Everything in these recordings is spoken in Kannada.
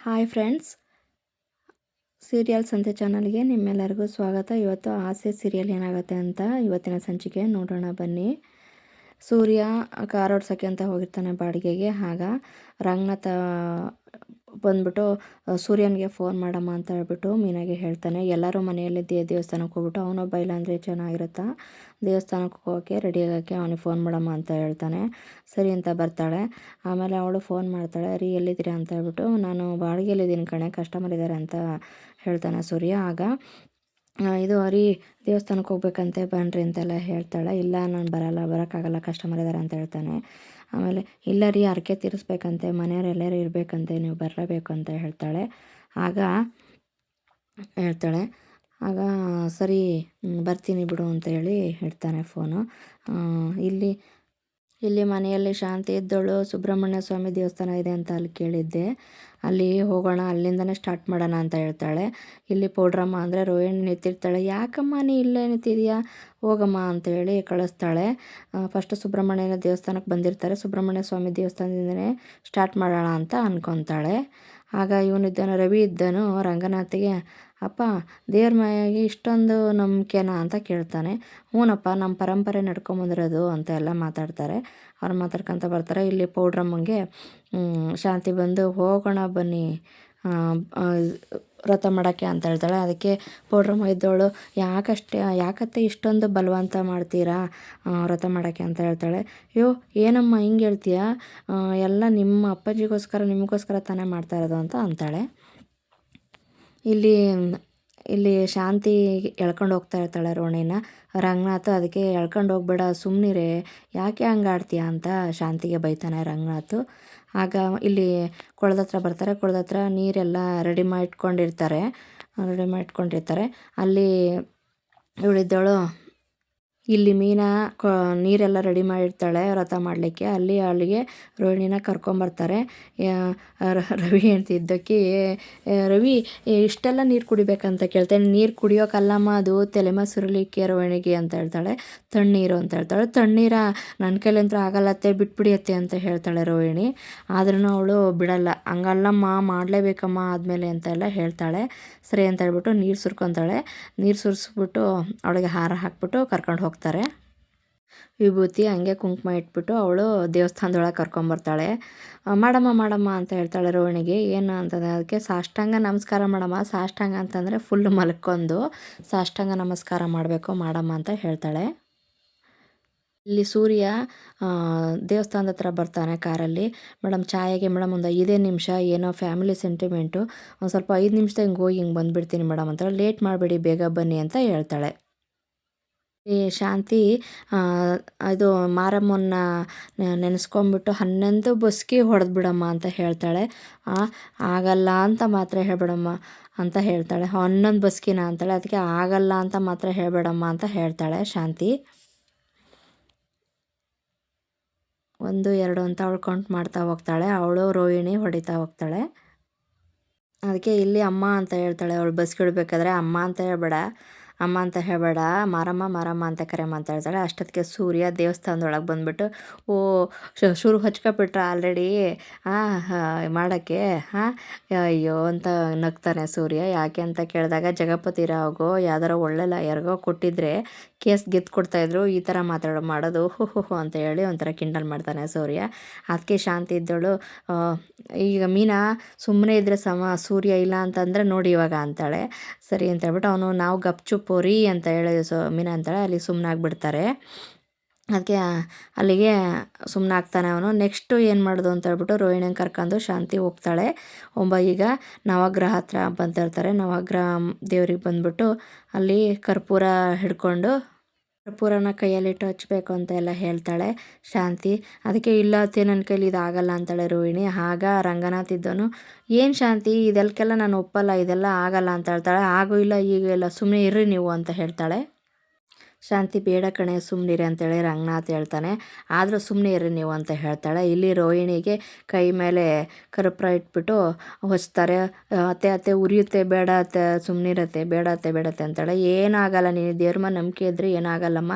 Hi friends. ಸೀರಿಯಲ್ ಸಂತೆ ಚಾನಲ್ಗೆ ನಿಮ್ಮೆಲ್ಲರಿಗೂ ಸ್ವಾಗತ. ಇವತ್ತು ಆಸೆ ಸೀರಿಯಲ್ ಏನಾಗುತ್ತೆ ಅಂತ ಇವತ್ತಿನ ಸಂಚಿಕೆ ನೋಡೋಣ ಬನ್ನಿ. ಸೂರ್ಯ ಕಾರ್ ಓಡ್ಸೋಕ್ಕೆ ಅಂತ ಹೋಗಿರ್ತಾನೆ ಬಾಡಿಗೆಗೆ. ಆಗ ರಂಗನಾಥ ಬಂದ್ಬಿಟ್ಟು ಸೂರ್ಯನಿಗೆ ಫೋನ್ ಮಾಡಮ್ಮ ಅಂತ ಹೇಳ್ಬಿಟ್ಟು ಮೀನಾಗೆ ಹೇಳ್ತಾನೆ. ಎಲ್ಲರೂ ಮನೆಯಲ್ಲಿ ದೇವಸ್ಥಾನಕ್ಕೆ ಹೋಗ್ಬಿಟ್ಟು ಅವನು ಇಲ್ಲ ಅಂದರೆ ಚೆನ್ನಾಗಿರುತ್ತಾ? ದೇವಸ್ಥಾನಕ್ಕೆ ಹೋಗೋಕ್ಕೆ ರೆಡಿ ಆಗೋಕ್ಕೆ ಅವನಿಗೆ ಫೋನ್ ಮಾಡಮ್ಮ ಅಂತ ಹೇಳ್ತಾನೆ. ಸರಿ ಅಂತ ಬರ್ತಾಳೆ. ಆಮೇಲೆ ಅವಳು ಫೋನ್ ಮಾಡ್ತಾಳೆ, ರೀ, ಎಲ್ಲಿದ್ದೀರಾ? ಅಂತ ಹೇಳ್ಬಿಟ್ಟು, ನಾನು ಬಾಡಿಗೆಯಲ್ಲಿದ್ದೀನಿ ಕಣೆ, ಕಸ್ಟಮರ್ ಇದ್ದಾರೆ ಅಂತ ಹೇಳ್ತಾನೆ ಸೂರ್ಯ. ಆಗ ಇದು ಅರಿ ದೇವಸ್ಥಾನಕ್ಕೆ ಹೋಗ್ಬೇಕಂತೆ ಬನ್ನಿರಿ ಅಂತೆಲ್ಲ ಹೇಳ್ತಾಳೆ. ಇಲ್ಲ, ನಾನು ಬರಲ್ಲ, ಬರೋಕ್ಕಾಗಲ್ಲ ಕಸ್ಟಮರ್ ಇದ್ದಾರೆ ಅಂತ ಹೇಳ್ತಾನೆ. ಆಮೇಲೆ, ಇಲ್ಲ ರೀ, ಹರಕೆ ತೀರಿಸ್ಬೇಕಂತೆ, ಮನೆಯವರೆಲ್ಲರೂ ಇರಬೇಕಂತೆ, ನೀವು ಬರಲೇಬೇಕು ಅಂತ ಹೇಳ್ತಾಳೆ. ಆಗ ಹೇಳ್ತಾಳೆ, ಆಗ, ಸರಿ ಬರ್ತೀನಿ ಬಿಡು ಅಂತ ಹೇಳಿ ಇಡ್ತಾನೆ ಫೋನು ಇಲ್ಲಿ ಇಲ್ಲಿ ಮನೆಯಲ್ಲಿ ಶಾಂತಿ ಇದ್ದವಳು ಸುಬ್ರಹ್ಮಣ್ಯ ಸ್ವಾಮಿ ದೇವಸ್ಥಾನ ಇದೆ ಅಂತ ಅಲ್ಲಿ ಕೇಳಿದ್ದೆ. ಅಲ್ಲಿ ಹೋಗೋಣ, ಅಲ್ಲಿಂದನೇ ಸ್ಟಾರ್ಟ್ ಮಾಡೋಣ ಅಂತ ಹೇಳ್ತಾಳೆ. ಇಲ್ಲಿ ಪೌಡ್ರಮ್ಮ ಅಂದರೆ, ರೋಹಿಣಿ ನಿಂತಿರ್ತಾಳೆ. ಯಾಕಮ್ಮ, ನೀ ಇಲ್ಲೇ ನಿಂತಿದೆಯಾ? ಹೋಗಮ್ಮ ಅಂತೇಳಿ ಕಳಿಸ್ತಾಳೆ. ಫಸ್ಟ್ ಸುಬ್ರಹ್ಮಣ್ಯನ ದೇವಸ್ಥಾನಕ್ಕೆ ಬಂದಿರ್ತಾರೆ. ಸುಬ್ರಹ್ಮಣ್ಯ ಸ್ವಾಮಿ ದೇವಸ್ಥಾನದಿಂದನೇ ಸ್ಟಾರ್ಟ್ ಮಾಡೋಣ ಅಂತ ಅಂದ್ಕೊತಾಳೆ ಆಗ ಇವನಿದ್ದನು ರವಿ ಇದ್ದನು, ರಂಗನಾಥಿಗೆ, ಅಪ್ಪ, ದೇವ್ರ ಮಾಯಾಗಿ ಇಷ್ಟೊಂದು ನಂಬಿಕೆನಾ? ಅಂತ ಕೇಳ್ತಾನೆ. ಹ್ಞೂನಪ್ಪ ನಮ್ಮ ಪರಂಪರೆ ನಡ್ಕೊಂಬಂದಿರೋದು ಅಂತ ಎಲ್ಲ ಮಾತಾಡ್ತಾರೆ. ಅವ್ರು ಮಾತಾಡ್ಕೊತ ಬರ್ತಾರೆ. ಇಲ್ಲಿ ಪೌಡ್ರಮ್ಮಂಗೆ ಶಾಂತಿ ಬಂದು ಹೋಗೋಣ ಬನ್ನಿ. ವ್ರತ ಮಾಡೋಕ್ಕೆ ಅಂತ ಹೇಳ್ತಾಳೆ. ಅದಕ್ಕೆ ಪೌಡ್ರಮ್ಮ ಇದ್ದವಳು ಯಾಕಷ್ಟೇ, ಯಾಕತ್ತೆ ಇಷ್ಟೊಂದು ಬಲವಂತ ಮಾಡ್ತೀರಾ ವ್ರತ ಮಾಡೋಕ್ಕೆ ಅಂತ ಹೇಳ್ತಾಳೆ. ಅಯ್ಯೋ, ಏನಮ್ಮ ಹಿಂಗೆ ಹೇಳ್ತೀಯ? ಎಲ್ಲ ನಿಮ್ಮ ಅಪ್ಪಾಜಿಗೋಸ್ಕರ, ನಿಮಗೋಸ್ಕರ ತಾನೇ ಮಾಡ್ತಾ ಇರೋದು ಅಂತ ಅಂತಾಳೆ. ಇಲ್ಲಿ ಇಲ್ಲಿ ಶಾಂತಿ ಎಳ್ಕೊಂಡು ಹೋಗ್ತಾ ಇರ್ತಾಳೆ ರೋಣಿನ. ರಂಗನಾಥ್ ಅದಕ್ಕೆ ಎಳ್ಕೊಂಡು ಹೋಗ್ಬೇಡ ಸುಮ್ಮನಿರೇ ಯಾಕೆ ಹಂಗೆ ಆಡ್ತೀಯ ಅಂತ ಶಾಂತಿಗೆ ಬೈತಾನೆ ರಂಗನಾಥ್. ಆಗ ಇಲ್ಲಿ ಕೊಳದ ಹತ್ರ ಬರ್ತಾರೆ. ಕೊಳದ ಹತ್ರ ನೀರೆಲ್ಲ ರೆಡಿ ಮಾಡಿಟ್ಕೊಂಡಿರ್ತಾರೆ. ರೆಡಿ ಮಾಡಿಟ್ಕೊಂಡಿರ್ತಾರೆ. ಅಲ್ಲಿ ಇವಳಿದ್ದವಳು ಇಲ್ಲಿ ಮೀನಾ ಕ, ನೀರೆಲ್ಲ ರೆಡಿ ಮಾಡಿರ್ತಾಳೆ, ವ್ರತ ಮಾಡಲಿಕ್ಕೆ. ಅಲ್ಲಿ ಅಲ್ಲಿಗೆ ರೋಹಿಣಿನ ಕರ್ಕೊಂಬರ್ತಾರೆ. ರವಿ ಅಂತಿದ್ದಕ್ಕೆ ರವಿ ಇಷ್ಟೆಲ್ಲ ನೀರು ಕುಡಿಬೇಕಂತ ಕೇಳ್ತಾನೆ ನೀರು ಕುಡಿಯೋಕಲ್ಲಮ್ಮ, ಅದು ತಲೆಮ ಸುರಲಿಕ್ಕೆ ರೋಹಿಣಿಗೆ ಅಂತ ಹೇಳ್ತಾಳೆ. ತಣ್ಣೀರು ಅಂತ ಹೇಳ್ತಾಳೆ. ತಣ್ಣೀರ ನನ್ನ ಕೈಲಂತೂ ಆಗಲ್ಲತ್ತೆ ಬಿಟ್ಬಿಡಿಯತ್ತೆ ಅಂತ ಹೇಳ್ತಾಳೆ ರೋಹಿಣಿ. ಆದ್ರೂ ಅವಳು, ಬಿಡಲ್ಲ, ಹಂಗಲ್ಲಮ್ಮ, ಮಾಡಲೇಬೇಕಮ್ಮ ಆದಮೇಲೆ ಅಂತ ಎಲ್ಲ ಹೇಳ್ತಾಳೆ. ಸರಿ ಅಂತ ಹೇಳ್ಬಿಟ್ಟು ನೀರು ಸುರ್ಕೊತಾಳೆ. ನೀರು ಸುರಿಸ್ಬಿಟ್ಟು ಅವಳಿಗೆ ಹಾರ ಹಾಕ್ಬಿಟ್ಟು ಕರ್ಕೊಂಡು ಹೋಗ್ತಾರೆ ವಿಭೂತಿ ಹಂಗೆ ಕುಂಕುಮ ಇಟ್ಬಿಟ್ಟು ಅವಳು ದೇವಸ್ಥಾನದೊಳಗೆ ಕರ್ಕೊಂಬರ್ತಾಳೆ. ಮಾಡಮ್ಮ ಮಾಡಮ್ಮ, ಅಂತ ಹೇಳ್ತಾಳೆ ರೋಹಿಣಿಗೆ. ಏನು ಅಂತಂದರೆ ಅದಕ್ಕೆ ಸಾಷ್ಟಾಂಗ ನಮಸ್ಕಾರ ಮಾಡಮ್ಮ. ಸಾಷ್ಟಾಂಗ ಅಂತಂದರೆ ಫುಲ್ ಮಲ್ಕೊಂಡು ಸಾಷ್ಟಾಂಗ ನಮಸ್ಕಾರ ಮಾಡಬೇಕು ಮಾಡಮ್ಮ ಅಂತ ಹೇಳ್ತಾಳೆ. ಇಲ್ಲಿ ಸೂರ್ಯ ದೇವಸ್ಥಾನದ ಹತ್ರ ಬರ್ತಾನೆ ಕಾರಲ್ಲಿ. ಮೇಡಮ್ ಚಾಯಗೆ ಮೇಡಮ್, ಒಂದು ಐದೇ ನಿಮಿಷ, ಏನೋ ಫ್ಯಾಮಿಲಿ ಸೆಂಟಿಮೆಂಟು. ಒಂದು ಸ್ವಲ್ಪ ಐದು ನಿಮಿಷದಾಗ ಹೋಗಿ ಹಿಂಗೆ ಬಂದುಬಿಡ್ತೀನಿ ಮೇಡಮ್, ಅಂತ ಲೇಟ್ ಮಾಡಬೇಡಿ, ಬೇಗ ಬನ್ನಿ, ಅಂತ ಹೇಳ್ತಾಳೆ. ಈ ಶಾಂತಿ ಇದು ಮಾರಮ್ಮನ ನೆನೆಸ್ಕೊಂಬಿಟ್ಟು ಹನ್ನೊಂದು ಬಸ್ಕಿ ಬಿಡಮ್ಮ ಅಂತ ಹೇಳ್ತಾಳೆ. ಆಗಲ್ಲ ಅಂತ ಮಾತ್ರ ಹೇಳ್ಬೇಡಮ್ಮ ಅಂತ ಹೇಳ್ತಾಳೆ. ಹನ್ನೊಂದು ಬಸ್ಕಿನ ಅಂತಾಳೆ. ಅದಕ್ಕೆ ಆಗಲ್ಲ ಅಂತ ಮಾತ್ರ ಹೇಳ್ಬೇಡಮ್ಮ ಅಂತ ಹೇಳ್ತಾಳೆ ಶಾಂತಿ. ಒಂದು, ಎರಡು ಅಂತ ಅವಳು ಕೌಂಟ್ ಮಾಡ್ತಾ ಹೋಗ್ತಾಳೆ. ಅವಳು, ರೋಹಿಣಿ ಹೊಡಿತಾ ಹೋಗ್ತಾಳೆ. ಅದಕ್ಕೆ ಇಲ್ಲಿ ಅಮ್ಮ ಅಂತ ಹೇಳ್ತಾಳೆ. ಅವಳು ಬಸ್ಕಿಡ್ಬೇಕಾದ್ರೆ ಅಮ್ಮ ಅಂತ ಹೇಳ್ಬೇಡ. ಅಮ್ಮ ಅಂತ ಹೇಳಬೇಡ, ಮಾರಮ್ಮ ಮಾರಮ್ಮ ಅಂತ ಕರೆ ಅಂತ ಹೇಳ್ತಾಳೆ ಅಷ್ಟೊತ್ತಿಗೆ ಸೂರ್ಯ ದೇವಸ್ಥಾನದೊಳಗೆ ಬಂದುಬಿಟ್ಟು, ಓ ಶುರು ಹಚ್ಕೊಬಿಟ್ರೆ ಆಲ್ರೆಡಿ ಹಾಂ, ಮಾಡೋಕ್ಕೆ? ಹಾಂ? ಅಯ್ಯೋ ಅಂತ ನಗ್ತಾನೆ ಸೂರ್ಯ. ಯಾಕೆ ಅಂತ ಕೇಳಿದಾಗ, ಜಗಪತಿ ರಾವ್ಗೋ, ಯಾವ್ದಾರ ಒಳ್ಳೆ ಲಾಯರ್ಗೋ ಕೊಟ್ಟಿದ್ರೆ ಕೇಸ್ ಗೆದ್ದು ಕೊಡ್ತಾಯಿದ್ರು ಈ ಥರ ಮಾತಾಡೋ, ಮಾಡೋದು, ಹು ಹು ಹು ಅಂತ ಹೇಳಿ ಒಂಥರ ಕಿಂಡಲ್ ಮಾಡ್ತಾನೆ ಸೂರ್ಯ. ಅದಕ್ಕೆ ಶಾಂತಿ ಇದ್ದಳು. ಈಗ ಮೀನಾ ಸುಮ್ಮನೆ ಇದ್ದರೆ ಸಮ, ಸೂರ್ಯ ಇಲ್ಲ ಅಂತಂದರೆ ನೋಡಿ ಇವಾಗ ಅಂತಾಳೆ. ಸರಿ ಅಂತ ಹೇಳ್ಬಿಟ್ಟು ಅವನು, ನಾವು ಗಪ್ಚುಪ್ಪು ರೀ ಅಂತ ಹೇಳಿ ಸೊ, ಮೀನಾ ಅಂತಾಳೆ, ಅಲ್ಲಿ ಸುಮ್ಮನಾಗ್ಬಿಡ್ತಾರೆ ಅದಕ್ಕೆ ಅಲ್ಲಿಗೆ ಸುಮ್ಮನೆ ಆಗ್ತಾನೆ ಅವನು. ನೆಕ್ಸ್ಟು ಏನು ಮಾಡೋದು ಅಂತ ಹೇಳ್ಬಿಟ್ಟು ರೋಹಿಣಿಯನ್ನು ಕರ್ಕೊಂಡು ಶಾಂತಿ ಹೋಗ್ತಾಳೆ. ಒಬ್ಬ ಈಗ ನವಗ್ರಹ ಹತ್ರ ಬಂದಿರ್ತಾರೆ. ನವಗ್ರಹ ದೇವ್ರಿಗೆ ಬಂದ್ಬಿಟ್ಟು ಅಲ್ಲಿ ಕರ್ಪೂರ ಹಿಡ್ಕೊಂಡು ಕರ್ಪೂರನ ಕೈಯಲ್ಲಿಟ್ಟು ಹಚ್ಚಬೇಕು ಅಂತ ಎಲ್ಲ ಹೇಳ್ತಾಳೆ ಶಾಂತಿ. ಅದಕ್ಕೆ ಇಲ್ಲ ಅತ್ತೆ ನನ್ನ ಕೈಲಿ ಇದಾಗಲ್ಲ ಅಂತಾಳೆ ರೋಹಿಣಿ. ಆಗ ರಂಗನಾಥ್ ಇದ್ದನು ಏನು ಶಾಂತಿ ಇದೆಲ್ಲಕ್ಕೆಲ್ಲ ನಾನು ಒಪ್ಪಲ್ಲ, ಇದೆಲ್ಲ ಆಗಲ್ಲ ಅಂತ ಹೇಳ್ತಾಳೆ. ಆಗೂ ಇಲ್ಲ, ಈಗ ಇಲ್ಲ ಸುಮ್ಮನೆ ಇರ್ರಿ ನೀವು ಅಂತ ಹೇಳ್ತಾಳೆ. ಶಾಂತಿ ಬೇಡ ಕಣೆ ಸುಮ್ಮನಿರಿ ಅಂತೇಳಿ ರಂಗನಾಥ್ ಹೇಳ್ತಾನೆ. ಆದರೂ ಸುಮ್ಮನೆ ಇರಿ ನೀವು ಅಂತ ಹೇಳ್ತಾಳೆ. ಇಲ್ಲಿ ರೋಹಿಣಿಗೆ ಕೈ ಮೇಲೆ ಕರ್ಪೂರ ಇಟ್ಬಿಟ್ಟು ಹೊಚ್ತಾರೆ. ಅತ್ತೆ ಅತ್ತೆ, ಉರಿಯುತ್ತೆ, ಬೇಡ ಅತ್ತೆ ಸುಮ್ಮನಿರತ್ತೆ ಬೇಡ ಅತ್ತೆ ಬೇಡತ್ತೆ ಅಂತಾಳೆ. ಏನಾಗಲ್ಲ, ನೀನು ದೇವ್ರಮ್ಮ ನಂಬಿಕೆ ಇದ್ದರೆ ಏನಾಗಲ್ಲಮ್ಮ.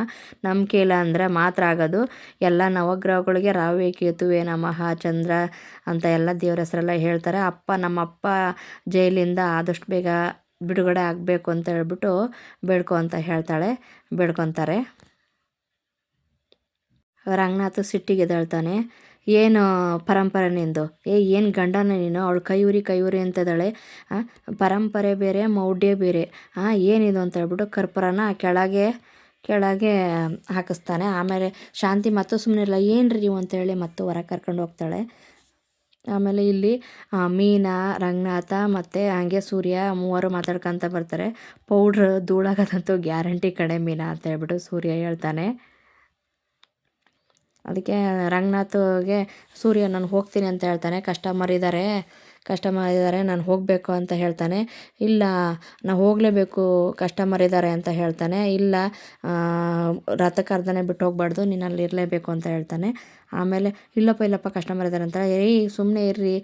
ನಂಬಿಕೆ ಇಲ್ಲ ಅಂದರೆ ಮಾತ್ರ ಆಗೋದು. ಎಲ್ಲ ನವಗ್ರಹಗಳಿಗೆ ರಾವೇ ಕೇತುವೆ ನಮಃ, ಚಂದ್ರ ಅಂತ ಎಲ್ಲ ದೇವ್ರ ಹೆಸರೆಲ್ಲ ಹೇಳ್ತಾರೆ. ಅಪ್ಪ, ನಮ್ಮಪ್ಪ ಜೈಲಿಂದ ಆದಷ್ಟು ಬೇಗ ಬಿಡುಗಡೆ ಆಗಬೇಕು ಅಂತ ಹೇಳ್ಬಿಟ್ಟು ಬೇಡ್ಕೊ ಅಂತ ಹೇಳ್ತಾಳೆ. ಬೇಡ್ಕೊತಾರೆ. ರಂಗನಾಥ ಸಿಟ್ಟಿಗೆ ಎದ್ದೇಳ್ತಾನೆ. ಏನು ಪರಂಪರೆ ನಿಂದು? ಏ, ಏನು ಗಂಡನ ನೀನು? ಅವಳು ಕೈಯೂರಿ ಕೈಯೂರಿ ಅಂತದಾಳೆ ಪರಂಪರೆ ಬೇರೆ, ಮೌಢ್ಯ ಬೇರೆ. ಹಾಂ ಏನಿದು ಅಂತ ಹೇಳ್ಬಿಟ್ಟು ಕರ್ಪೂರನ ಕೆಳಗೆ ಕೆಳಗೆ ಹಾಕಿಸ್ತಾನೆ. ಆಮೇಲೆ ಶಾಂತಿ ಮತ್ತು ಸುಮ್ಮನೆ ಏನು ರೀ ನೀವು ಅಂತೇಳಿ ಮತ್ತು ಹೊರ ಕರ್ಕೊಂಡು ಹೋಗ್ತಾಳೆ. ಆಮೇಲೆ ಇಲ್ಲಿ ಮೀನಾ, ರಂಗನಾಥ ಮತ್ತು ಹಂಗೆ ಸೂರ್ಯ ಮೂವರು ಮಾತಾಡ್ಕೊಂತ ಬರ್ತಾರೆ. ಪೌಡ್ರ್ ಧೂಳಾಗೋದಂತೂ ಗ್ಯಾರಂಟಿ ಕಡೆ ಮೀನಾ ಅಂತ ಹೇಳ್ಬಿಟ್ಟು ಸೂರ್ಯ ಹೇಳ್ತಾನೆ. ಅದಕ್ಕೆ ರಂಗನಾಥಗೆ ಸೂರ್ಯ, ನಾನು ಹೋಗ್ತೀನಿ ಅಂತ ಹೇಳ್ತಾನೆ. ಕಸ್ಟಮರ್ ಇದ್ದಾರೆ ಕಸ್ಟಮರ್ ಇದ್ದಾರೆ, ನಾನು ಹೋಗಬೇಕು ಅಂತ ಹೇಳ್ತಾನೆ. ಇಲ್ಲ ನಾನು ಹೋಗಲೇಬೇಕು, ಕಸ್ಟಮರ್ ಇದ್ದಾರೆ ಅಂತ ಹೇಳ್ತಾನೆ. ಇಲ್ಲ ರಥಕ್ಕೆ ಅರ್ಧನೆ ಬಿಟ್ಟು ಹೋಗ್ಬಾರ್ದು ನೀನು ಇರಲೇಬೇಕು ಅಂತ ಹೇಳ್ತಾನೆ. ಆಮೇಲೆ, ಇಲ್ಲಪ್ಪ ಇಲ್ಲಪ್ಪ, ಕಸ್ಟಮರ್ ಇದ್ದಾರೆ ಅಂತ ಏಯ್ ಸುಮ್ಮನೆ ಇರ್ರಿ.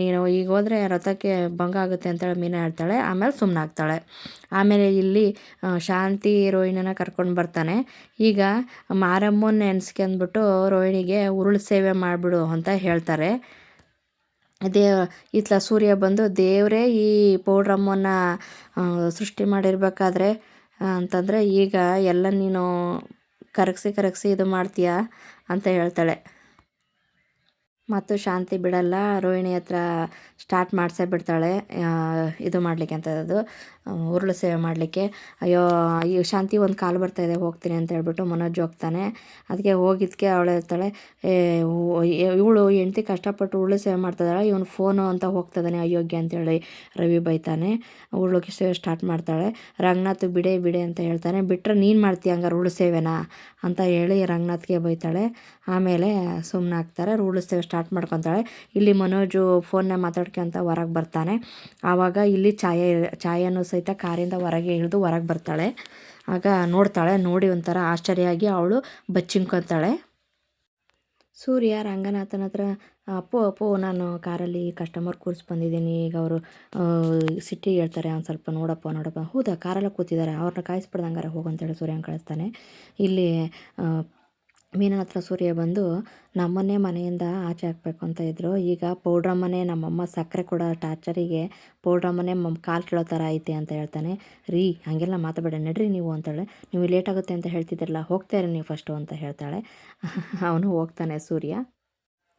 ನೀನು ಈಗ ಹೋದರೆ ರಥಕ್ಕೆ ಭಂಗ ಆಗುತ್ತೆ ಅಂತೇಳಿ ಮೀನಾ ಹೇಳ್ತಾಳೆ. ಆಮೇಲೆ ಸುಮ್ಮನೆ ಆಗ್ತಾಳೆ. ಆಮೇಲೆ ಇಲ್ಲಿ ಶಾಂತಿ ರೋಹಿಣಿನ ಕರ್ಕೊಂಡು ಬರ್ತಾನೆ. ಈಗ ಮಾರಮ್ಮನ ನೆನೆಸ್ಕೊಂಡ್ಬಿಟ್ಟು ರೋಹಿಣಿಗೆ ಉರುಳು ಸೇವೆ ಮಾಡಿಬಿಡು ಅಂತ ಹೇಳ್ತಾರೆ. ದೇ, ಇತ್ಲ ಸೂರ್ಯ ಬಂದು ದೇವರೇ ಈ ಪೌಡ್ರಮ್ಮನ್ನ ಸೃಷ್ಟಿ ಮಾಡಿರ್ಬೇಕಾದ್ರೆ ಅಂತಂದರೆ ಈಗ ಎಲ್ಲ ನೀನು ಕರಗಿಸಿ ಕರಗಿಸಿ ಇದು ಮಾಡ್ತೀಯ ಅಂತ ಹೇಳ್ತಾಳೆ. ಮತ್ತು ಶಾಂತಿ ಬಿಡಲ್ಲ, ರೋಹಿಣಿ ಹತ್ರ ಸ್ಟಾರ್ಟ್ ಮಾಡಿಸೇ ಬಿಡ್ತಾಳೆ ಇದು ಮಾಡಲಿಕ್ಕೆ ಅಂತದ್ದು. ಉರುಳು ಸೇವೆ ಮಾಡಲಿಕ್ಕೆ. ಅಯ್ಯೋ ಅಯ್ಯೋ ಶಾಂತಿ ಒಂದು ಕಾಲು ಬರ್ತಾ ಇದೆ, ಹೋಗ್ತೀನಿ ಅಂತ ಹೇಳ್ಬಿಟ್ಟು ಮನೋಜ್ ಹೋಗ್ತಾನೆ. ಅದಕ್ಕೆ ಹೋಗಿದ್ದಕ್ಕೆ ಅವಳು ಹೇಳ್ತಾಳೆ ಇವಳು ಹೆಂಡ್ತಿ ಕಷ್ಟಪಟ್ಟು ಉರುಳು ಸೇವೆ ಮಾಡ್ತಾಯಿದ್ದಾಳೆ ಇವನು ಫೋನು ಅಂತ ಹೋಗ್ತಾಯಿದ್ದಾನೆ ಅಯೋಗ್ಯ ಅಂತೇಳಿ ರವಿ ಬೈತಾನೆ. ಉರುಳು ಸೇವೆ ಸ್ಟಾರ್ಟ್ ಮಾಡ್ತಾಳೆ. ರಂಗನಾಥ್ ಬಿಡೆ ಬಿಡೆ ಅಂತ ಹೇಳ್ತಾನೆ ಬಿಟ್ಟರೆ ನೀನು ಮಾಡ್ತೀಯ ಹಂಗಾರೆ ಉರುಳು ಸೇವೆನಾ? ಅಂತ ಹೇಳಿ ರಂಗನಾಥ್ಗೆ ಬೈತಾಳೆ. ಆಮೇಲೆ ಸುಮ್ಮನೆ ಹಾಕ್ತಾರೆ ಉರುಳು ಸೇವೆ ಸ್ಟಾರ್ಟ್ ಮಾಡ್ಕೊತಾಳೆ. ಇಲ್ಲಿ ಮನೋಜು ಫೋನ್ನ ಮಾತಾಡ್ಕೊಂತ ಹೊರಗೆ ಬರ್ತಾನೆ. ಆವಾಗ ಇಲ್ಲಿ ಛಾಯೆ, ಛಾಯೆನೂ ಸಹಿತ ಕಾರಿಂದ ಹೊರಗೆ ಇಳಿದು ಹೊರಗೆ ಬರ್ತಾಳೆ. ಆಗ ನೋಡ್ತಾಳೆ, ನೋಡಿ ಒಂಥರ ಆಶ್ಚರ್ಯ ಅವಳು ಬಚ್ಚಿಂಕೊತಾಳೆ ಸೂರ್ಯ, ರಂಗನಾಥನ ಹತ್ರ, ಅಪ್ಪು ಅಪ್ಪು, ನಾನು ಕಾರಲ್ಲಿ ಕಸ್ಟಮರ್ ಕೂರ್ಸಿ ಬಂದಿದ್ದೀನಿ. ಈಗ ಅವರು ಸಿಟಿ ಹೇಳ್ತಾರೆ, ಒಂದು ಸ್ವಲ್ಪ ನೋಡಪ್ಪ ನೋಡಪ್ಪ. ಹೌದಾ, ಕಾರಲ್ಲ ಕೂತಿದ್ದಾರೆ. ಅವ್ರನ್ನ ಕಾಯಿಸ್ಬಿಡ್ದಂಗಾರೆ ಹೋಗಂತೇಳಿ ಸೂರ್ಯನ ಕಳಿಸ್ತಾನೆ. ಇಲ್ಲಿ ಮೀನನ ಹತ್ರ ಸೂರ್ಯ ಬಂದು, ನಮ್ಮನ್ನೇ ಮನೆಯಿಂದ ಆಚೆ ಹಾಕ್ಬೇಕು ಅಂತ ಇದ್ದರು ಈಗ ಪೌಡ್ರಮ್ಮನೇ ನಮ್ಮಮ್ಮ ಸಕ್ಕರೆ ಕೊಡೋ ಟಾರ್ಚರಿಗೆ ಪೌಡ್ರಮ್ಮನೆ ಮಮ್ಮ ಕಾಲು ಕೀಳೋ ಥರ ಐತೆ ಅಂತ ಹೇಳ್ತಾನೆ. ರೀ, ಹಾಗೆಲ್ಲ ಮಾತಾಡಬೇಡ, ನಡ್ರಿ ನೀವು ಅಂತಾಳೆ. ನೀವು ಲೇಟ್ ಆಗುತ್ತೆ ಅಂತ ಹೇಳ್ತಿದ್ರಲ್ಲ ಹೋಗ್ತಾ ಇರಿ ನೀವು ಫಸ್ಟು ಅಂತ ಹೇಳ್ತಾಳೆ. ಅವನು ಹೋಗ್ತಾನೆ ಸೂರ್ಯ.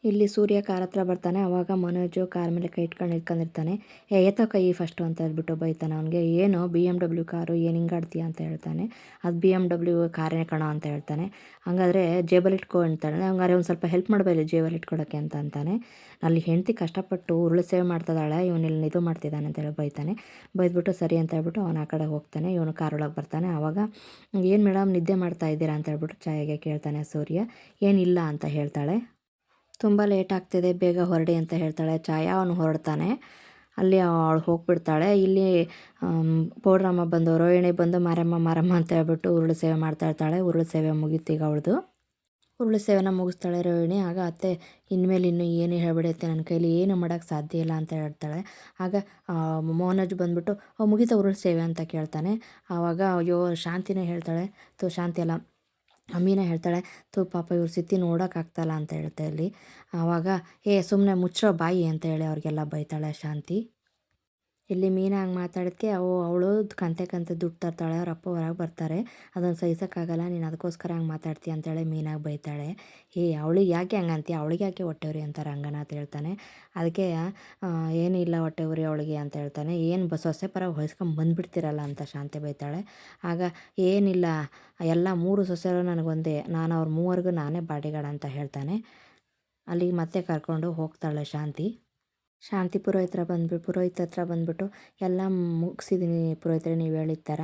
ಇಲ್ಲಿ ಸೂರ್ಯ ಕಾರ್ ಹತ್ರ ಬರ್ತಾನೆ, ಅವಾಗ ಮನೋಜು ಕಾರ್ ಮೇಲೆ ಕೈ ಇಟ್ಕೊಂಡು ನಿಂತ್ಕೊಂಡಿರ್ತಾನೆ. ಏ, ಎತ್ತ ಕೈ ಫಸ್ಟು ಅಂತ ಹೇಳ್ಬಿಟ್ಟು ಬೈತಾನೆ ಅವನಿಗೆ. ಏನು? ಬಿ ಎಂ ಡಬ್ಲ್ಯೂ ಕಾರು ಏನು ಹಿಂಗಾಡ್ತೀಯ ಅಂತ ಹೇಳ್ತಾನೆ. ಅದು ಬಿ ಎಂ ಡಬ್ಲ್ಯೂ ಕಾರೇ ಕಣ ಅಂತ ಹೇಳ್ತಾನೆ. ಹಂಗಾದ್ರೆ ಜೇಬಲ್ ಇಟ್ಕೊ ಅಂತಾನೆ ಹಂಗಾರೆ ಒಂದು ಸ್ವಲ್ಪ ಹೆಲ್ಪ್ ಮಾಡಬೇಡಿ ಜೇಬಲ್ ಇಟ್ಕೊಳಕ್ಕೆ ಅಂತ ಅಂತಾನೆ. ಅಲ್ಲಿ ಹೆಂಡತಿ ಕಷ್ಟಪಟ್ಟು ಉರುಳು ಸೇವೆ ಮಾಡ್ತಿದ್ದಾಳೆ. ಇಲ್ಲಿ ಇದು ಮಾಡ್ತಿದ್ದಾನೆ ಅಂತ ಹೇಳಿ ಬೈತಾನೆ. ಬೈದ್ಬಿಟ್ಟು ಸರಿ ಅಂತ ಹೇಳ್ಬಿಟ್ಟು ಅವನು ಆ ಕಡೆ ಹೋಗ್ತಾನೆ. ಇವನು ಕಾರೊಳಗೆ ಬರ್ತಾನೆ. ಅವಾಗ, ಏನು ಮೇಡಮ್, ನಿದ್ದೆ ಮಾಡ್ತಾ ಇದ್ದೀರಾ? ಅಂತ ಹೇಳ್ಬಿಟ್ಟು ಚಾಯಿಗೆ ಕೇಳ್ತಾನೆ ಸೂರ್ಯ. ಏನಿಲ್ಲ ಅಂತ ಹೇಳ್ತಾಳೆ. ತುಂಬ ಲೇಟ್ ಆಗ್ತಿದೆ, ಬೇಗ ಹೊರಡಿ ಅಂತ ಹೇಳ್ತಾಳೆ. ಛಾಯಾ ಅವನು ಹೊರಡ್ತಾನೆ. ಅಲ್ಲಿ ಅವಳು ಹೋಗ್ಬಿಡ್ತಾಳೆ. ಇಲ್ಲಿ ಪೌಡ್ರಮ್ಮ ಬಂದು ರೋಹಿಣಿ ಬಂದು ಮಾರಮ್ಮ ಮಾರಮ್ಮ ಅಂತ ಹೇಳ್ಬಿಟ್ಟು ಉರುಳು ಸೇವೆ ಮಾಡ್ತಾ ಇರ್ತಾಳೆ. ಉರುಳು ಸೇವೆ ಈಗ ಅವಳದು. ಉರುಳು ಸೇವೆನ ಮುಗಿಸ್ತಾಳೆ ರೋಹಿಣಿ. ಆಗ ಅತ್ತೆ, ಇನ್ಮೇಲೆ ಇನ್ನು ಏನು ಹೇಳ್ಬಿಡುತ್ತೆ ನನ್ನ ಕೈಲಿ? ಏನು ಮಾಡೋಕ್ಕೆ ಸಾಧ್ಯ ಇಲ್ಲ ಅಂತ ಹೇಳ್ತಾಳೆ. ಆಗ ಮೋನಜ್ ಬಂದ್ಬಿಟ್ಟು ಮುಗಿತಾ ಉರುಳು ಸೇವೆ ಅಂತ ಕೇಳ್ತಾನೆ. ಆವಾಗ, ಅಯ್ಯೋ, ಶಾಂತಿನೇ ಹೇಳ್ತಾಳೆ. ತೋ, ಶಾಂತಿ ಅಲ್ಲ. ಅಮೀನ ಹೇಳ್ತಾಳೆ ತು ಪಾಪ ಇವ್ರ ಸ್ಥಿತಿ ನೋಡೋಕ್ಕಾಗ್ತಾಯಿಲ್ಲ ಅಂತ ಹೇಳ್ತಾ ಇಲ್ಲಿ ಆವಾಗ, ಏ ಸುಮ್ಮನೆ ಮುಚ್ಚೋ ಬಾಯಿ ಅಂತ ಹೇಳಿ ಅವ್ರಿಗೆಲ್ಲ ಬೈತಾಳೆ ಶಾಂತಿ. ಇಲ್ಲಿ ಮೀನಾ ಹಂಗೆ ಮಾತಾಡೋದಕ್ಕೆ ಅವು ಅವಳು ಕಂತೆ ಕಂತೆ ದುಡ್ಡು ತರ್ತಾಳೆ, ಅವ್ರ ಅಪ್ಪ ಹೊರಗೆ ಬರ್ತಾರೆ. ಅದನ್ನು ಸಹಿಸೋಕ್ಕಾಗಲ್ಲ, ನೀನು ಅದಕ್ಕೋಸ್ಕರ ಹಂಗೆ ಮಾತಾಡ್ತೀಯ ಅಂತೇಳಿ ಮೀನಾಗಿ ಬೈತಾಳೆ. ಏ ಅವಳಿಗೆ ಯಾಕೆ ಹಂಗೆ ಅಂತೀಯ? ಅವಳಿಗೆ ಯಾಕೆ ಹೊಟ್ಟೆವ್ರಿ ಅಂತ ರಂಗನಾಥ್ ಹೇಳ್ತಾನೆ. ಅದಕ್ಕೆ ಏನಿಲ್ಲ ಹೊಟ್ಟೆವ್ರಿ ಅವಳಿಗೆ ಅಂತ ಹೇಳ್ತಾನೆ. ಏನು ಬ, ಸೊಸೆ ಪರ ಹೊಯ್ಸ್ಕೊಂಡು ಬಂದುಬಿಡ್ತೀರಲ್ಲ ಅಂತ ಶಾಂತಿ ಬೈತಾಳೆ. ಆಗ, ಏನಿಲ್ಲ, ಎಲ್ಲ ಮೂರು ಸೊಸೆರು ನನಗೊಂದೇ, ನಾನು ಅವ್ರ ಮೂವರಿಗೂ ನಾನೇ ಬಾಡಿಗಾರ್ಡ್ ಅಂತ ಹೇಳ್ತಾನೆ. ಅಲ್ಲಿಗೆ ಮತ್ತೆ ಕರ್ಕೊಂಡು ಹೋಗ್ತಾಳೆ ಶಾಂತಿ. ಶಾಂತಿ ಪುರೋಹಿತ್ರ ಬಂದ್ಬಿಟ್ಟು ಪುರೋಹಿತ ಹತ್ರ ಬಂದ್ಬಿಟ್ಟು ಎಲ್ಲ ಮುಗಿಸಿದ್ದೀನಿ ಪುರೋಹಿತರೆ, ನೀವು ಹೇಳಿದ ಥರ.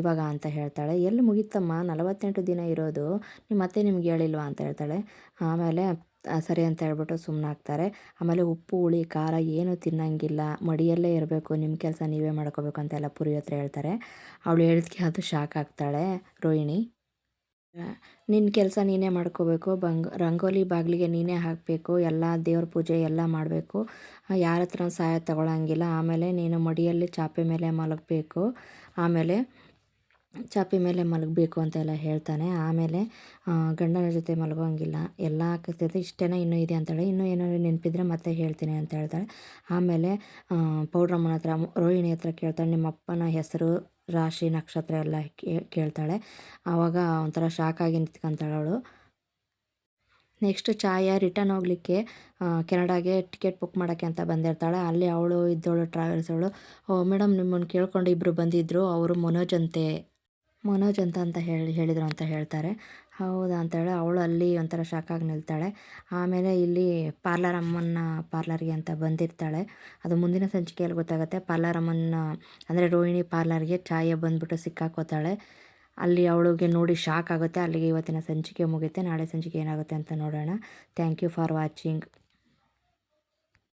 ಇವಾಗ ಅಂತ ಹೇಳ್ತಾಳೆ. ಎಲ್ಲಿ ಮುಗೀತಮ್ಮ? ನಲವತ್ತೆಂಟು ದಿನ ಇರೋದು. ನಿಮ್ಮ ಮತ್ತೆ ನಿಮ್ಗೆ ಹೇಳಿಲ್ವಾ ಅಂತ ಹೇಳ್ತಾಳೆ. ಆಮೇಲೆ ಸರಿ ಅಂತ ಹೇಳ್ಬಿಟ್ಟು ಸುಮ್ಮನಾಗ್ತಾರೆ ಆಮೇಲೆ ಉಪ್ಪು, ಹುಳಿ, ಖಾರ ಏನೂ ತಿನ್ನಂಗಿಲ್ಲ. ಮಡಿಯಲ್ಲೇ ಇರಬೇಕು. ನಿಮ್ಮ ಕೆಲಸ ನೀವೇ ಮಾಡ್ಕೋಬೇಕು ಅಂತೆಲ್ಲ ಪುರಿ ಹತ್ರ ಹೇಳ್ತಾರೆ. ಅವಳು ಹೇಳಿದ್ಕೆ ಅದು ಶಾಕ್ ಆಗ್ತಾಳೆ. ರೋಹಿಣಿ. ನಿನ್ನ ಕೆಲಸ ನೀನೇ ಮಾಡ್ಕೋಬೇಕು, ಬಂಗ್, ರಂಗೋಲಿ ಬಾಗಿಲಿಗೆ ನೀನೇ ಹಾಕಬೇಕು, ಎಲ್ಲ ದೇವ್ರ ಪೂಜೆ ಎಲ್ಲ ಮಾಡಬೇಕು. ಯಾರ ಹತ್ರ ಸಹಾಯ ತಗೊಳ್ಳಂಗಿಲ್ಲ ಆಮೇಲೆ ನೀನು ಮಡಿಯಲ್ಲಿ ಚಾಪೆ ಮೇಲೆ ಮಲಗಬೇಕು. ಆಮೇಲೆ ಚಾಪೆ ಮೇಲೆ ಮಲಗಬೇಕು ಅಂತೆಲ್ಲ ಹೇಳ್ತಾನೆ. ಆಮೇಲೆ ಗಂಡನ ಜೊತೆ ಮಲಗೋಂಗಿಲ್ಲ. ಎಲ್ಲ ಕಥೆದು ಇಷ್ಟೇನ ಇನ್ನೂ ಇದೆ ಅಂತೇಳಿ, ಇನ್ನೂ ಏನಾದ್ರು ನೆನಪಿದ್ರೆ ಮತ್ತೆ ಹೇಳ್ತೀನಿ ಅಂತ ಹೇಳ್ತಾಳೆ. ಆಮೇಲೆ ಪೌಡ್ರಮ್ಮನ ಹತ್ರ, ರೋಹಿಣಿ ಹತ್ರ ಕೇಳ್ತಾಳೆ ನಿಮ್ಮ ಅಪ್ಪನ ಹೆಸರು ರಾಶಿ ನಕ್ಷತ್ರ ಎಲ್ಲ ಕೇಳ್ತಾಳೆ. ಆವಾಗ ಒಂಥರ ಶಾಕ್ ಆಗಿ ನಿಂತ್ಕೊಂತಾಳೆ ಅವಳು. ನೆಕ್ಸ್ಟ್ ಛಾಯಾ ರಿಟರ್ನ್ ಹೋಗಲಿಕ್ಕೆ ಕೆನಡಾಗೆ ಟಿಕೆಟ್ ಬುಕ್ ಮಾಡೋಕ್ಕೆ ಅಂತ ಬಂದಿರ್ತಾಳೆ. ಅಲ್ಲಿ ಅವಳು ಇದ್ದವಳು ಟ್ರಾವೆಲ್ಸ್ ಅವಳು, ಓ ಮೇಡಮ್ ನಿಮ್ಮನ್ನು ಕೇಳ್ಕೊಂಡು ಇಬ್ಬರು ಬಂದಿದ್ದರು ಅವರು ಮನೋಜ್ ಅಂತೆ. ಮನೋಜ್ ಅಂತ ಅಂತ ಹೇಳಿ, ಹೇಳಿದರು ಅಂತ ಹೇಳ್ತಾರೆ. ಹೌದಾ ಅಂತೇಳಿ ಅವಳು ಅಲ್ಲಿ ಒಂಥರ ಶಾಕಾಗಿ ನಿಲ್ತಾಳೆ. ಆಮೇಲೆ ಇಲ್ಲಿ ಪಾರ್ಲರ್ ಅಮ್ಮನ ಪಾರ್ಲರ್ಗೆ ಅಂತ ಬಂದಿರ್ತಾಳೆ. ಅದು ಮುಂದಿನ ಸಂಚಿಕೆಯಲ್ಲಿ ಗೊತ್ತಾಗುತ್ತೆ. ಪಾರ್ಲರ್ ಅಮ್ಮನ ಅಂದರೆ ರೋಹಿಣಿ ಪಾರ್ಲರ್ಗೆ ಛಾಯೆ ಬಂದುಬಿಟ್ಟು ಸಿಕ್ಕಾಕೋತಾಳೆ. ಅಲ್ಲಿ ಅವಳಿಗೆ ನೋಡಿ ಶಾಕ್ ಆಗುತ್ತೆ. ಅಲ್ಲಿಗೆ ಇವತ್ತಿನ ಸಂಚಿಕೆ ಮುಗಿಯುತ್ತೆ. ನಾಳೆ ಸಂಚಿಕೆ ಏನಾಗುತ್ತೆ ಅಂತ ನೋಡೋಣ. Thank you for watching